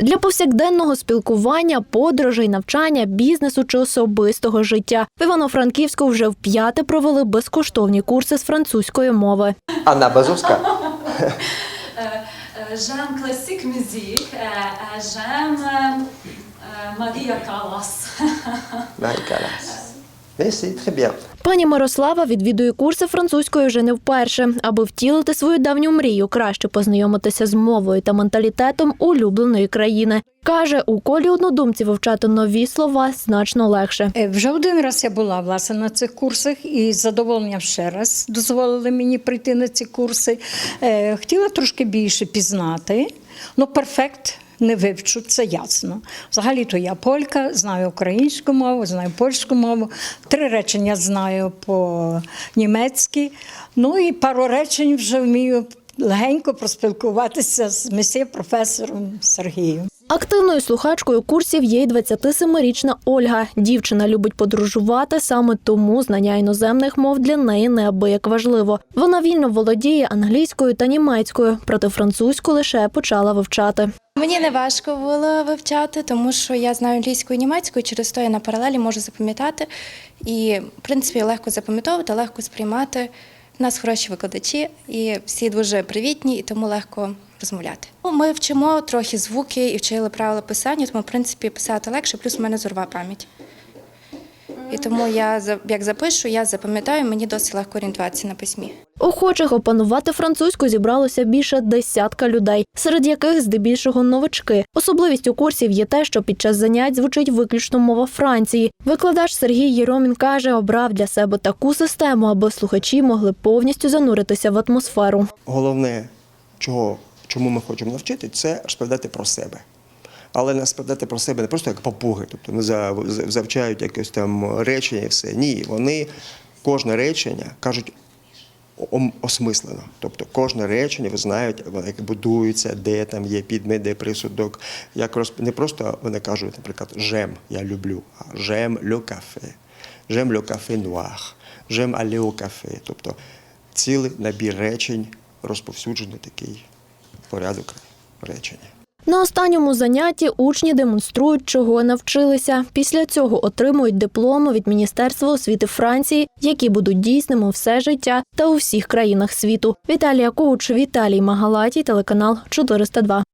Для повсякденного спілкування, подорожей, навчання, бізнесу чи особистого життя в Івано-Франківську вже вп'яте провели безкоштовні курси з французької мови. Анна Базовська. Euh, j'aime classique musique, euh, euh, j'aime euh, Пані Мирослава відвідує курси французької вже не вперше, аби втілити свою давню мрію, краще познайомитися з мовою та менталітетом улюбленої країни. Каже, у колі однодумців вивчати нові слова значно легше. Е, Вже один раз я була власне на цих курсах і з задоволенням ще раз дозволили мені прийти на ці курси. Е, Хотіла трошки більше пізнати. Ну, перфект не вивчу, це ясно. Взагалі-то я полька, знаю українську мову, знаю польську мову, три речення знаю по-німецьки. Ну і пару речень вже вмію легенько проспілкуватися з месьє професором Сергієм. Активною слухачкою курсів є й 27-річна Ольга. Дівчина любить подорожувати, саме тому знання іноземних мов для неї неабияк важливо. Вона вільно володіє англійською та німецькою, проте французьку лише почала вивчати. Мені не важко було вивчати, тому що я знаю англійську і німецьку, і через то я на паралелі можу запам'ятати. І, в принципі, легко запам'ятовувати, легко сприймати. У нас хороші викладачі, і всі дуже привітні, і тому легко розмовляти. Ну, Ми вчимо трохи звуки і вчили правила писання, тому, в принципі, писати легше, плюс в мене зорва пам'ять. І тому я за- як запишу, я запам'ятаю, мені досить легко орієнтуватися на письмі. Охочих опанувати французьку зібралося більше десятка людей, серед яких здебільшого новачки. Особливістю курсів є те, що під час занять звучить виключно мова Франції. Викладач Сергій Єромін каже, обрав для себе таку систему, аби слухачі могли повністю зануритися в атмосферу. Головне, чого, чому ми хочемо навчити, це розповідати про себе. Але не розповідати про себе не просто як папуги, тобто не за- за- завчають якесь там речення і все. Ні, вони кожне речення кажуть осмислено. Тобто кожне речення ви знаєте, як будується, де там є підмет, де присудок. Як роз... Не просто вони кажуть, наприклад, жем я люблю, а жем ле кафе, жем ле кафе нуар, жем але кафе. Тобто цілий набір речень, розповсюджений такий порядок речення. На останньому занятті учні демонструють, чого навчилися. Після цього отримують дипломи від Міністерства освіти Франції, які будуть дійсними все життя та у всіх країнах світу. Віталія Коуч, Віталій Магалатій, телеканал 402.